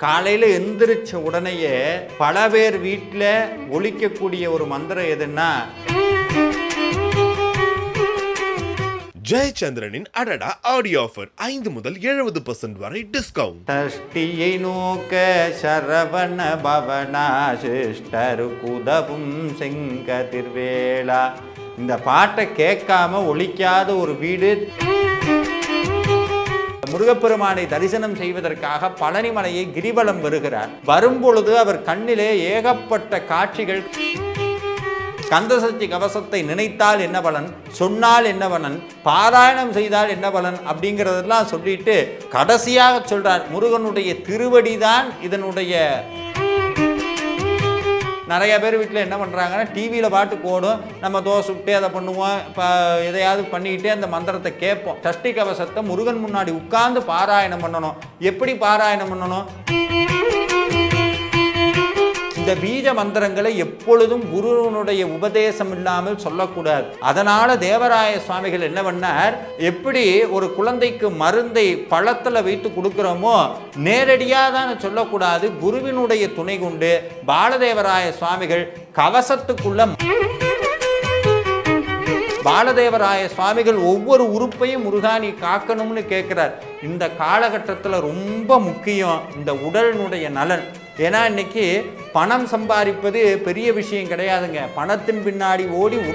காலையில் எந்திரிச்ச உடனேயே பல பேர் வீட்டில் ஒலிக்கக்கூடிய ஒரு மந்திரம் எதுன்னா ஜெயச்சந்திரனின் அடடா ஆடியோ ஆஃபர் ஐந்து முதல் எழுபது பர்சன்ட் வரை டிஸ்கவுண்ட் சஷ்டியை நோக்க சரவண பவனா சிஷ்டரு குதவும் செங்கதிர்வேளா இந்த பாட்டை கேட்காம ஒலிக்காத ஒரு வீடு. முருகப்பெருமானை தரிசனம் செய்வதற்காக பழனிமலையை கிரிவலம் வருகிறார். வரும்பொழுது அவர் கண்ணிலே ஏகப்பட்ட காட்சிகள் கந்தசக்தி கவசத்தை நினைத்தால் என்ன பலன்? சொன்னால் என்ன பலன்? பாராயணம் செய்தால் என்ன பலன்? அப்படிங்கிறதெல்லாம் சொல்லிட்டு கடைசியாக சொல்றார் முருகனுடைய திருவடிதான் இதனுடைய நிறைய பேர் வீட்டில் என்ன பண்ணுறாங்கன்னா டிவியில் பாட்டு போடும். நம்ம தோசை விட்டு அதை பண்ணுவோம். இப்போ எதையாவது பண்ணிக்கிட்டே அந்த மந்திரத்தை கேட்போம். சஷ்டி கவசத்தை முருகன் முன்னாடி உட்கார்ந்து பாராயணம் பண்ணணும். எப்படி பாராயணம் பண்ணணும்? இந்த பீஜ மந்திரங்களை எப்பொழுதும் குருவனுடைய உபதேசம் இல்லாமல் சொல்லக்கூடாது. அதனால தேவராய சுவாமிகள் என்ன பண்ணார்? எப்படி ஒரு குழந்தைக்கு மருந்தை பழத்தில் வைத்து கொடுக்குறோமோ நேரடியாக தான் சொல்லக்கூடாது. குருவினுடைய துணை கொண்டு பாலதேவராய சுவாமிகள் கவசத்துக்குள்ள பாலதேவராய சுவாமிகள் ஒவ்வொரு உறுப்பையும் முருகானி காக்கணும்னு கேட்குறார். இந்த காலகட்டத்தில் ரொம்ப முக்கியம் இந்த உடலினுடைய நலன். ஏன்னா இன்னைக்கு பணம் சம்பாதிப்பது பெரிய விஷயம் கிடையாதுங்க. பணத்தின் பின்னாடி ஓடி உ-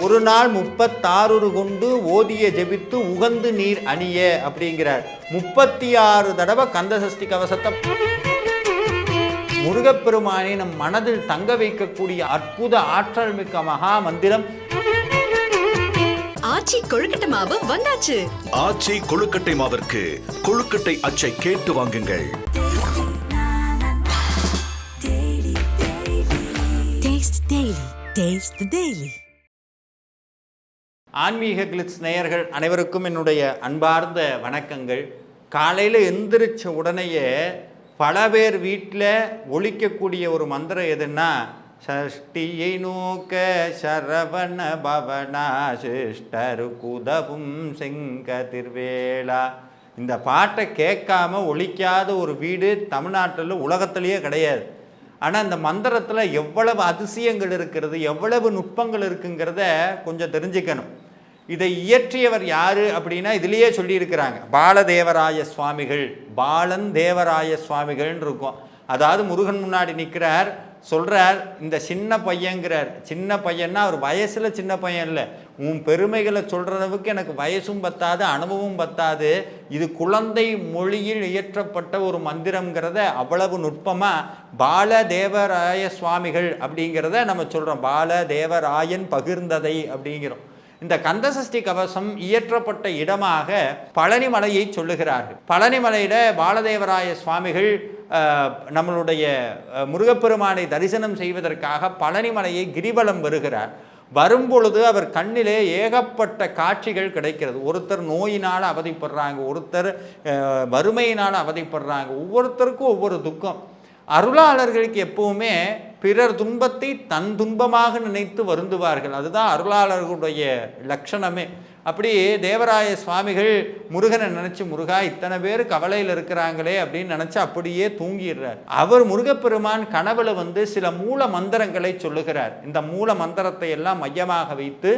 ஒரு நாள் முப்பத்தாறு கொண்டு ஓதிய ஜெபித்து உகந்து நீர் அணிய அப்படிங்கிறார். முப்பத்தி ஆறு தடவை கந்தசஷ்டி கவசத்தை முருகப்பெருமானை நம் மனதில் தங்க வைக்கக்கூடிய அற்புத ஆற்றல் மிக்க மகா மந்திரம். ஆச்சி கொழுக்கட்டை மாவு வந்தாச்சு. ஆச்சி கொழுக்கட்டை மாவிற்கு கொழுக்கட்டை அச்சை கேட்டு வாங்குங்கள். Daily. Taste ஆன்மீக கிளிட்ஸ் நேயர்கள் அனைவருக்கும் என்னுடைய அன்பார்ந்த வணக்கங்கள். காலையில் எந்திரிச்ச உடனேயே பல பேர் வீட்டில் ஒழிக்கக்கூடிய ஒரு மந்திரம் எதுன்னா சஷ்டியை நோக்க சரவண பவனா சிஷ்டரு குதவும் செங்கதிர்வேளா இந்த பாட்டை கேட்காம ஒழிக்காத ஒரு வீடு தமிழ்நாட்டில் உலகத்திலேயே கிடையாது. ஆனால் இந்த மந்திரத்தில் எவ்வளவு அதிசயங்கள் இருக்கிறது எவ்வளவு நுட்பங்கள் இருக்குங்கிறத கொஞ்சம் தெரிஞ்சுக்கணும். இதை இயற்றியவர் யார் அப்படின்னா இதுலேயே சொல்லியிருக்கிறாங்க. பாலதேவராய சுவாமிகள் பாலன் தேவராய சுவாமிகள்னு இருக்கும். அதாவது முருகன் முன்னாடி நிற்கிறார் சொல்கிறார் இந்த சின்ன பையங்கிறார் சின்ன பையன்னா அவர் வயசில் சின்ன பையன் இல்லை. உன் பெருமைகளை சொல்ற அளவுக்கு எனக்கு வயசும் பத்தாது அனுபவம் பத்தாது. இது குழந்தை மொழியில் இயற்றப்பட்ட ஒரு மந்திரம்ங்கிறத அவ்வளவு நுட்பமாக பால தேவராய சுவாமிகள் அப்படிங்கிறத நம்ம சொல்கிறோம் பால தேவராயன் பகிர்ந்ததை அப்படிங்கிறோம். இந்த கந்தசஷ்டி கவசம் இயற்றப்பட்ட இடமாக பழனிமலையை சொல்லுகிறார்கள். பழனிமலையில பாலதேவராய சுவாமிகள் நம்மளுடைய முருகப்பெருமானை தரிசனம் செய்வதற்காக பழனிமலையை கிரிவலம் வருகிறார். வரும்பொழுது அவர் கண்ணிலே ஏகப்பட்ட காட்சிகள் கிடைக்கிறது. ஒருத்தர் நோயினால் அவதிப்படுறாங்க ஒருத்தர் வறுமையினால் அவதிப்படுறாங்க ஒவ்வொருத்தருக்கும் ஒவ்வொரு துக்கம். அருளாளர்களுக்கு எப்பவுமே பிறர் துன்பத்தை தன் துன்பமாக நினைத்து வருந்துவார்கள். அதுதான் அருளாளர்களுடைய லட்சணமே. அப்படி தேவராய சுவாமிகள் முருகனை நினச்சி முருகா இத்தனை பேர் கவலையில் இருக்கிறாங்களே அப்படின்னு நினச்சி அப்படியே தூங்கிடுறார். அவர் முருகப்பெருமான் கனவுல வந்து சில மூல மந்திரங்களை சொல்லுகிறார். இந்த மூல மந்திரத்தை எல்லாம் மையமாக வைத்து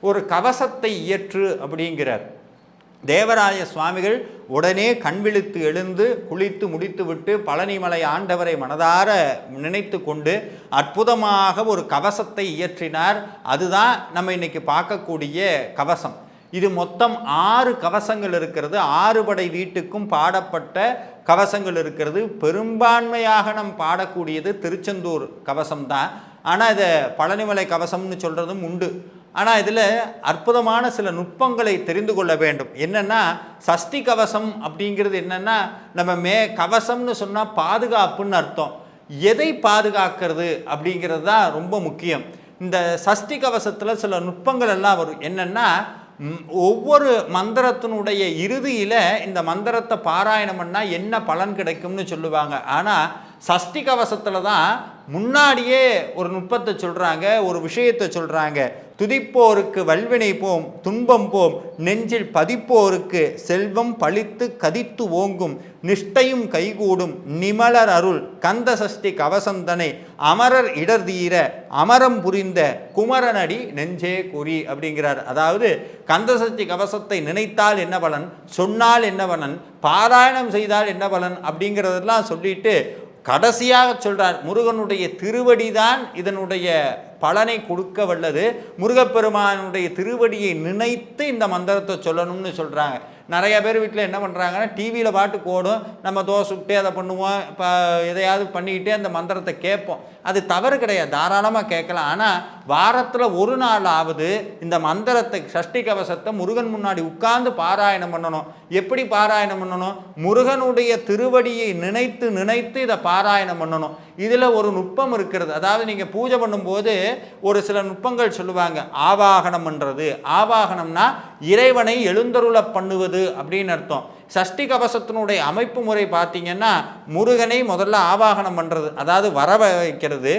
ஒரு கவசத்தை இயற்று அப்படிங்கிறார். தேவராய சுவாமிகள் உடனே கண்விழித்து எழுந்து குளித்து முடித்துவிட்டு பழனிமலை ஆண்டவரை மனதார நினைத்து கொண்டு அற்புதமாக ஒரு கவசத்தை இயற்றினார். அதுதான் நம்ம இன்னைக்கு பார்க்கக்கூடிய கவசம். இது மொத்தம் ஆறு கவசங்கள் இருக்கிறது. ஆறு படை வீட்டுக்கும் பாடப்பட்ட கவசங்கள் இருக்கிறது. பெரும்பான்மையாக நம் பாடக்கூடியது திருச்செந்தூர் கவசம்தான். ஆனால் இதை பழனிமலை கவசம்னு சொல்கிறதும் உண்டு. ஆனால் இதில் அற்புதமான சில நுட்பங்களை தெரிந்து கொள்ள வேண்டும். என்னென்னா சஷ்டி கவசம் அப்படிங்கிறது என்னென்னா நம்ம மே கவசம்னு சொன்னால் பாதுகாப்புன்னு அர்த்தம். எதை பாதுகாக்கிறது அப்படிங்கிறது தான் ரொம்ப முக்கியம். இந்த சஷ்டி கவசத்தில் சில நுட்பங்கள் எல்லாம் வரும். என்னென்னா ஒவ்வொரு மந்திரத்தினுடைய இறுதியில் இந்த மந்திரத்தை பாராயணம் பண்ணால் என்ன பலன் கிடைக்கும்னு சொல்லுவாங்க. ஆனால் சஷ்டி கவசத்தில் தான் முன்னாடியே ஒரு நுட்பத்தை சொல்கிறாங்க ஒரு விஷயத்தை சொல்கிறாங்க துதிப்போருக்கு வல்வினை போம் துன்பம் போம் நெஞ்சில் பதிப்போருக்கு செல்வம் பழித்து கதித்து ஓங்கும் நிஷ்டையும் கைகூடும் நிமலர் அருள் கந்த சஷ்டி கவசந்தனை அமரர் இடர் தீர அமரம் புரிந்த குமரனடி நெஞ்சே குறி அப்படிங்கிறார். அதாவது கந்த சஷ்டி கவசத்தை நினைத்தால் என்ன பலன்? சொன்னால் என்ன பலன்? பாராயணம் செய்தால் என்ன பலன்? அப்படிங்கிறதெல்லாம் சொல்லிட்டு கடைசியாக சொல்றார் முருகனுடைய திருவடி தான் இதனுடைய பலனை கொடுக்க வல்லது. முருகப்பெருமானுடைய திருவடியை நினைத்து இந்த மந்திரத்தை சொல்லணும்னு சொல்கிறாங்க நிறைய பேர் வீட்டில் என்ன பண்ணுறாங்கன்னா டிவியில் பாட்டு ஓடும் நம்ம தோசை சுட்டு அதை பண்ணுவோம். இப்போ எதையாவது பண்ணிக்கிட்டே அந்த மந்திரத்தை கேட்போம். அது தவறு கிடையாது. தாராளமாக கேட்கலாம். ஆனால் வாரத்தில் ஒரு நாள் ஆவது இந்த மந்திரத்தை சஷ்டி கவசத்தை முருகன் முன்னாடி உட்கார்ந்து பாராயணம் பண்ணணும். எப்படி பாராயணம் பண்ணணும்? முருகனுடைய திருவடியை நினைத்து நினைத்து இதை பாராயணம் பண்ணணும். இதில் ஒரு நுட்பம் இருக்கிறது. அதாவது நீங்கள் பூஜை பண்ணும்போது ஒரு சில நுட்பங்கள் சொல்லுவாங்க. ஆவாகனம் பண்ணுறது ஆவாகனம்னா இறைவனை எழுந்தருள பண்ணுவது அப்படின்னு அர்த்தம். சஷ்டி கவசத்தினுடைய அமைப்பு முறை பார்த்தீங்கன்னா முருகனை முதல்ல ஆவாகனம் பண்ணுறது அதாவது வர வைக்கிறது.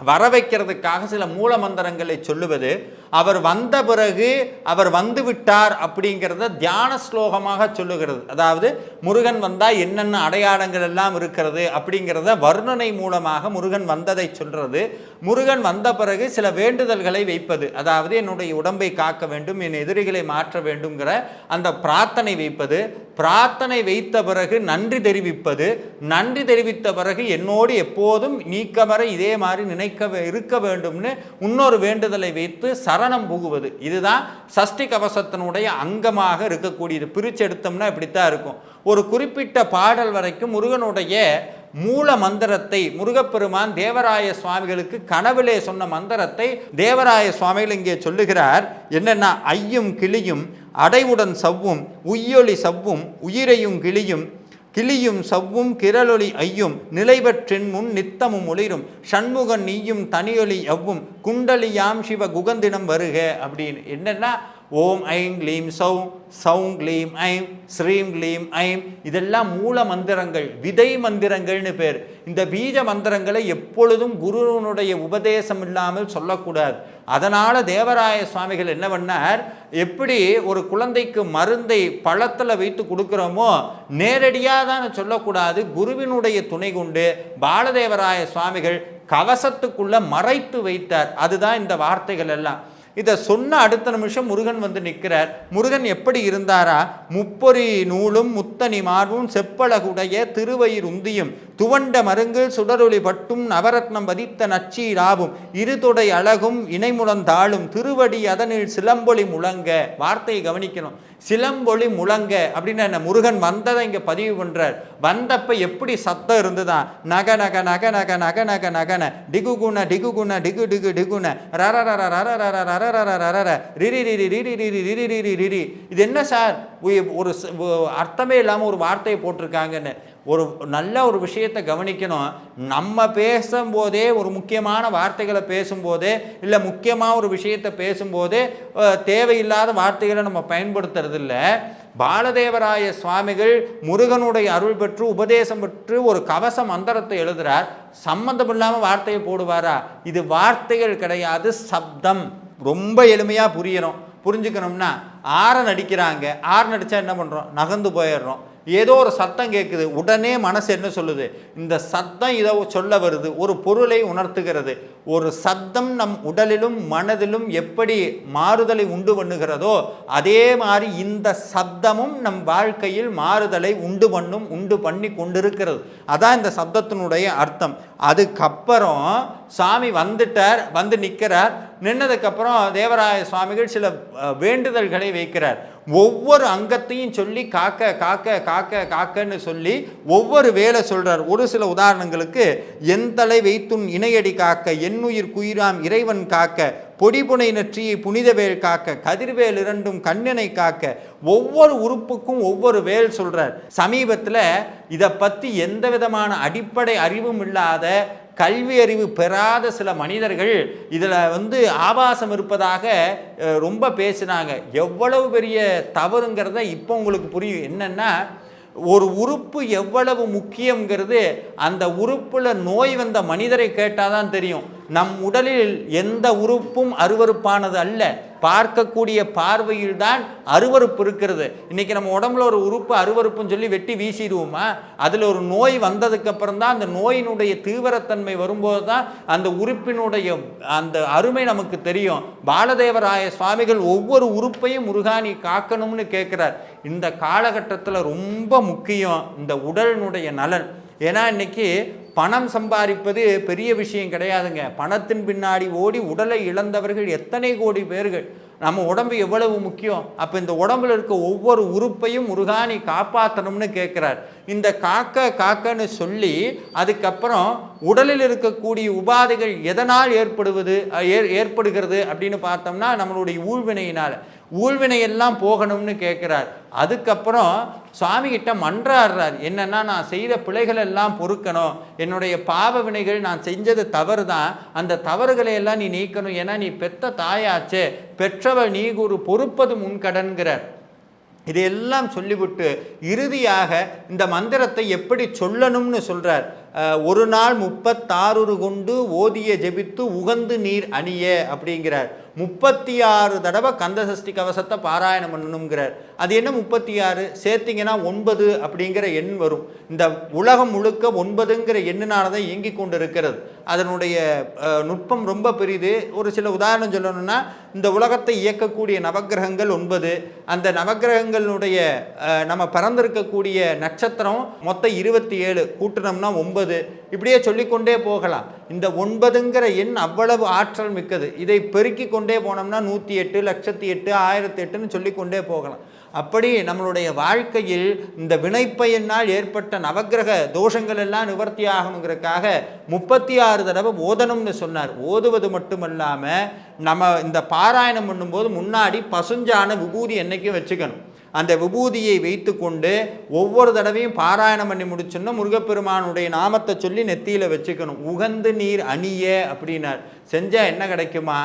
வர வைக்கிறதுக்காக சில மூல மந்திரங்களை சொல்லுவது. அவர் வந்த பிறகு அவர் வந்து விட்டார் அப்படிங்கிறத தியான ஸ்லோகமாக சொல்லுகிறது. அதாவது முருகன் வந்தால் என்னென்ன அடையாளங்கள் எல்லாம் இருக்கிறது அப்படிங்கிறத வர்ணனை மூலமாக முருகன் வந்ததை சொல்றது. முருகன் வந்த பிறகு சில வேண்டுதல்களை வைப்பது. அதாவது என்னுடைய உடம்பை காக்க வேண்டும் என் எதிரிகளை மாற்ற வேண்டும்ங்கிற அந்த பிரார்த்தனை வைப்பது. பிரார்த்தனை வைத்த பிறகு நன்றி தெரிவிப்பது. நன்றி தெரிவித்த பிறகு என்னோடு எப்போதும் நீக்கமர இதே மாதிரி நினைக்க இருக்க வேண்டும்னு இன்னொரு வேண்டுதலை வைத்து சர சரணம் புகுவது. இதுதான் சஷ்டி கவசத்தினுடைய அங்கமாக இருக்கக்கூடியது. பிரித்து எடுத்தோம்னா இப்படித்தான் இருக்கும். ஒரு குறிப்பிட்ட பாடல் வரைக்கும் முருகனுடைய மூல மந்திரத்தை முருகப்பெருமான் தேவராய சுவாமிகளுக்கு கனவிலே சொன்ன மந்திரத்தை தேவராய சுவாமிகள் இங்கே சொல்லுகிறார். என்னென்னா ஐயும் கிளியும் அடைவுடன் சவ்வும் உய்யொலி சவ்வும் உயிரையும் கிளியும் கிளியும் சவ்வும் கிரலொளி ஐயும் நிலைபெற்றின் முன் நித்தமும் ஒளிரும். சண்முகன் நீயும் தனியொலி எவ்வும் குண்டலியாம் சிவ குகந்தினம் வருக அப்படின்னு. என்னென்னா ஓம் ஐம் க்ளீம் சௌ சௌங் க்ளீம் ஐம் ஸ்ரீம் க்ளீம் ஐம். இதெல்லாம் மூல மந்திரங்கள் விதை மந்திரங்கள்னு பேர். இந்த பீஜ மந்திரங்களை எப்பொழுதும் குருவனுடைய உபதேசம் இல்லாமல் சொல்லக்கூடாது. அதனால் தேவராய சுவாமிகள் என்ன பண்ணார்? எப்படி ஒரு குழந்தைக்கு மருந்தை பழத்தில் வைத்து கொடுக்குறோமோ நேரடியாக தான் சொல்லக்கூடாது. குருவினுடைய துணை கொண்டு பாலதேவராய சுவாமிகள் கவசத்துக்குள்ளே மறைத்து வைத்தார். அதுதான் இந்த வார்த்தைகள் எல்லாம். இதை சொன்ன அடுத்த நிமிஷம் முருகன் வந்து நிற்கிறார் முருகன் எப்படி இருந்தாரா? முப்பொறி நூலும் முத்தனி மார்பும் செப்பழகுடைய திருவயிர் உந்தியும் துவண்ட மருங்கில் சுடரொளி பட்டும் நவரத்னம் பதித்த நச்சீராவும் இருதொடை அழகும் இணைமுழந்தாளும் திருவடி அதனில் சிலம்பொலி முழங்க. வார்த்தையை கவனிக்கணும். சிலம்பொலி முழங்க அப்படின்னு என்ன? முருகன் வந்ததை இங்கே பதிவு பண்ணுறார் வந்தப்ப எப்படி சத்தம் இருந்துதான் நக நக நக நக நக நக நகன. டிகு குண டிகு குண டிகு டிகுன. ரர ரர ரர ரர ரர ரர ரர ர ரிரி ரிரி ரிரி. ரிரி ரிரி ரிரி ரிரி இது என்ன சார்? ஒரு அர்த்தமே இல்லாமல் ஒரு வார்த்தையை போட்டிருக்காங்கன்னு. ஒரு நல்ல ஒரு விஷயத்தை கவனிக்கணும். நம்ம பேசும்போதே ஒரு முக்கியமான வார்த்தைகளை பேசும்போதே இல்லை முக்கியமாக ஒரு விஷயத்தை பேசும்போதே தேவையில்லாத வார்த்தைகளை நம்ம பயன்படுத்துறது இல்லை பாலதேவராய சுவாமிகள் முருகனுடைய அருள் பெற்று உபதேசம் பெற்று ஒரு கவச மந்திரத்தை எழுதுகிறார் சம்மந்தம் இல்லாமல் வார்த்தையை போடுவாரா? இது வார்த்தைகள் கிடையாது சப்தம். ரொம்ப எளிமையாக புரியணும். புரிஞ்சுக்கணும்னா ஆரன் அடிக்கிறாங்க. ஆரன் அடித்தா என்ன பண்ணுறோம் நகர்ந்து போயிடுறோம். ஏதோ ஒரு சத்தம் கேட்குது உடனே மனசு என்ன சொல்லுது? இந்த சத்தம் இதை சொல்ல வருது. ஒரு பொருளை உணர்த்துகிறது. ஒரு சத்தம் நம் உடலிலும் மனதிலும் எப்படி மாறுதலை உண்டு பண்ணுகிறதோ அதே மாதிரி இந்த சப்தமும் நம் வாழ்க்கையில் மாறுதலை உண்டு பண்ணும் உண்டு பண்ணி கொண்டிருக்கிறது. அதான் இந்த சப்தத்தினுடைய அர்த்தம். அதுக்கப்புறம் சாமி வந்துட்டார் வந்து நிற்கிறார் நின்னதுக்கப்புறம் தேவராய சுவாமிகள் சில வேண்டுதல்களை வைக்கிறார். ஒவ்வொரு அங்கத்தையும் சொல்லி காக்க காக்க காக்க காக்கன்னு சொல்லி ஒவ்வொரு வேலை சொல்கிறார் ஒரு சில உதாரணங்களுக்கு எந்தலை வைத்துன் இணையடி காக்க என்னுயிர் குயிராம் இறைவன் காக்க பொடிபுனை நெற்றியை புனிதவேல் காக்க கதிர்வேல் இரண்டும் கண்ணனை காக்க ஒவ்வொரு உறுப்புக்கும் ஒவ்வொரு வேல் சொல்கிறார் சமீபத்தில் இதை பற்றி எந்த விதமான அடிப்படை அறிவும் இல்லாத கல்வி அறிவு பெறாத சில மனிதர்கள் இதில் வந்து ஆபாசம் இருப்பதாக ரொம்ப பேசினாங்க. எவ்வளவு பெரிய தவறுங்கிறத இப்போ உங்களுக்கு புரியும். என்னென்னா ஒரு உறுப்பு எவ்வளவு முக்கியங்கிறது அந்த உறுப்பில் நோய் வந்த மனிதரை கேட்டால் தான் தெரியும். நம் உடலில் எந்த உறுப்பும் அருவருப்பானது அல்ல. பார்க்கக்கூடிய பார்வையில் தான் அருவருப்பு இருக்கிறது. இன்றைக்கி நம்ம உடம்புல ஒரு உறுப்பு அருவருப்புன்னு சொல்லி வெட்டி வீசிடுவோமா? அதில் ஒரு நோய் வந்ததுக்கப்புறம் தான் அந்த நோயினுடைய தீவிரத்தன்மை வரும்போது தான் அந்த உறுப்பினுடைய அந்த அருமை நமக்கு தெரியும். பாலதேவராய சுவாமிகள் ஒவ்வொரு உறுப்பையும் முருகானி காக்கணும்னு கேட்குறார் இந்த காலகட்டத்தில் ரொம்ப முக்கியம் இந்த உடலினுடைய நலன். ஏன்னா இன்னைக்கு பணம் சம்பாதிப்பது பெரிய விஷயம் கிடையாதுங்க. பணத்தின் பின்னாடி ஓடி உடலை இழந்தவர்கள் எத்தனை கோடி பேர்கள். நம்ம உடம்பு எவ்வளவு முக்கியம்? அப்போ இந்த உடம்புல இருக்க ஒவ்வொரு உறுப்பையும் முருகானி காப்பாற்றணும்னு கேட்குறார் இந்த காக்க காக்கன்னு சொல்லி அதுக்கப்புறம் உடலில் இருக்கக்கூடிய உபாதைகள் எதனால் ஏற்படுவது ஏற்படுகிறது அப்படின்னு பார்த்தோம்னா நம்மளுடைய ஊழ்வினையினால். ஊழ்வினையெல்லாம் போகணும்னு கேட்குறார். அதுக்கப்புறம் சுவாமிகிட்ட மன்றாடுறார். என்னென்னா நான் செய்த பிழைகள் எல்லாம் பொறுக்கணும். என்னுடைய பாவ வினைகள் நான் செஞ்சது தவறு தான் அந்த தவறுகளை எல்லாம் நீ நீக்கணும். ஏன்னா நீ பெத்த தாயாச்சே. பெற்றவள் நீ ஒரு பொறுப்பது முன்கடன்கிறார் இதையெல்லாம் சொல்லிவிட்டு இறுதியாக இந்த மந்திரத்தை எப்படி சொல்லணும்னு சொல்கிறார் ஒரு நாள் முப்பத்தாறு கொண்டு ஓதிய ஜெபித்து உகந்து நீர் அணிய அப்படிங்கிறார். முப்பத்தி ஆறு தடவை கந்தசஷ்டி கவசத்தை பாராயணம் பண்ணணுங்கிறார் அது என்ன முப்பத்தி ஆறு சேர்த்திங்கன்னா ஒன்பது அப்படிங்கிற எண் வரும். இந்த உலகம் முழுக்க ஒன்பதுங்கிற எண்ணினால தான் இயங்கி கொண்டு இருக்கிறது அதனுடைய நுட்பம் ரொம்ப பெரிது. ஒரு சில உதாரணம் சொல்லணும்னா இந்த உலகத்தை இயக்கக்கூடிய நவக்கிரகங்கள் ஒன்பது. அந்த நவகிரகங்களுடைய நம்ம பறந்திருக்கக்கூடிய நட்சத்திரம் மொத்தம் இருபத்தி ஏழு கூட்டினோம்னா ஒன்பது. இப்படியே சொல்லிக்கொண்டே போகலாம். இந்த ஒன்பதுங்கிற எண் அவ்வளவு ஆற்றல் மிக்கது. இதை பெருக்கி கொண்டே போனோம்னா நூற்றி எட்டு லட்சத்தி எட்டு ஆயிரத்தி எட்டுன்னு சொல்லிக்கொண்டே போகலாம். அப்படி நம்மளுடைய வாழ்க்கையில் இந்த வினைப்பயனால் ஏற்பட்ட நவக்கிரக தோஷங்கள் எல்லாம் நிவர்த்தி ஆகணுங்கிறதுக்காக முப்பத்தி ஆறு தடவை ஓதணும்னு சொன்னார். ஓதுவது மட்டுமல்லாமல் நம்ம இந்த பாராயணம் பண்ணும்போது முன்னாடி பசுஞ்சான விபூதி என்றைக்கும் வச்சுக்கணும். அந்த விபூதியை வைத்துக்கொண்டு ஒவ்வொரு தடவையும் பாராயணம் பண்ணி முடிச்சோன்னா முருகப்பெருமானுடைய நாமத்தை சொல்லி நெத்தியில் வச்சுக்கணும். உகந்து நீர் அணிய அப்படின்னார். செஞ்சால் என்ன கிடைக்குமா?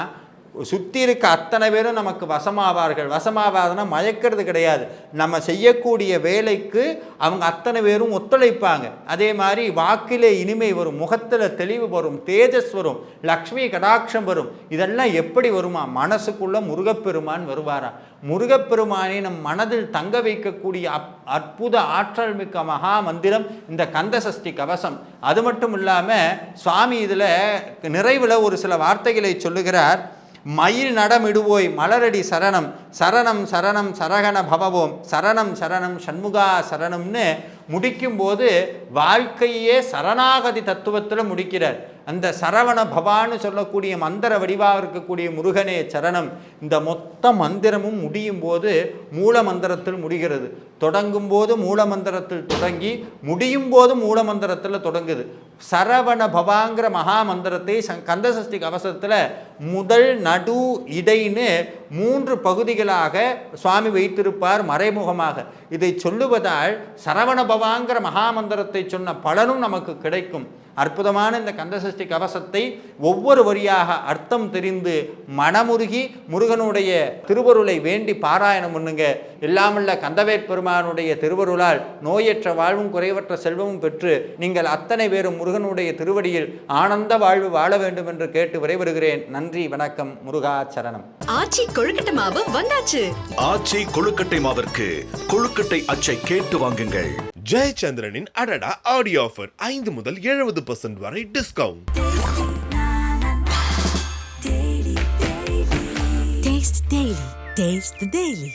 சுற்றி இருக்க அத்தனை பேரும் நமக்கு வசமாவார்கள். வசமாவாதுன்னா மயக்கிறது கிடையாது. நம்ம செய்யக்கூடிய வேலைக்கு அவங்க அத்தனை பேரும் ஒத்துழைப்பாங்க. அதே மாதிரி வாக்கிலே இனிமை வரும் முகத்தில் தெளிவு வரும் தேஜஸ் வரும் லக்ஷ்மி கடாட்சம் வரும். இதெல்லாம் எப்படி வருமா? மனசுக்குள்ள முருகப்பெருமான் வருவாரா? முருகப்பெருமானை நம் மனதில் தங்க வைக்கக்கூடிய அப் அற்புத ஆற்றல் மிக்க மகா மந்திரம் இந்த கந்தசஷ்டி கவசம். அது மட்டும் இல்லாமல் சுவாமி இதில் நிறைவில் ஒரு சில வார்த்தைகளை சொல்லுகிறார். மயில் நடமிடுவோய் மலரடி சரணம். சரணம் சரணம் சரகண பவவோம். சரணம் சரணம் சண்முகா சரணம்னு முடிக்கும்போது வாழ்க்கையே சரணாகதி தத்துவத்தில் முடிக்கிறார். அந்த சரவண பவான்னு சொல்லக்கூடிய மந்திர வடிவாக இருக்கக்கூடிய முருகனே சரணம். இந்த மொத்த மந்திரமும் முடியும் போது மூல மந்திரத்தில் முடிகிறது. தொடங்கும் போது மூல மந்திரத்தில் தொடங்கி முடியும் போது மூல மந்திரத்தில் தொடங்குது. சரவண பவாங்கிற மகா மந்திரத்தை கந்தசஷ்டி கவசத்தில் முதல் நடு இடைன்னு மூன்று பகுதிகளாக சுவாமி வைத்திருப்பார் மறைமுகமாக. இதை சொல்லுவதால் சரவண பவாங்கிற மகா மந்திரத்தை சொன்ன பலனும் நமக்கு கிடைக்கும். அற்புதமான இந்த கந்தசஷ்டி கவசத்தை ஒவ்வொரு வரியாக அர்த்தம் தெரிந்து மனமுருகி முருகனுடைய திருவருளை வேண்டி பாராயணம் பண்ணுங்க. எல்லாமுள்ள கந்தவேற் பெருமானுடைய திருவருளால் நோயற்ற வாழ்வும் குறைவற்ற செல்வமும் பெற்று நீங்கள் அத்தனை பேரும் முருகனுடைய திருவடியில் ஆனந்த வாழ்வு வாழ வேண்டும் என்று கேட்டு விரைவருகிறேன் நன்றி வணக்கம் முருகாச்சரணம் ஆச்சி கொழுக்கட்டை மாவு வந்தாச்சு ஆச்சி கொழுக்கட்டை மாவிற்கு கொழுக்கட்டை அச்சை கேட்டு வாங்குங்கள் ஜெயச்சந்திரனின் அடடா ஆடியோ ஆஃபர் ஐந்து முதல் எழுபது பர்சன்ட் வரை discount Taste the Daily. Taste the Daily.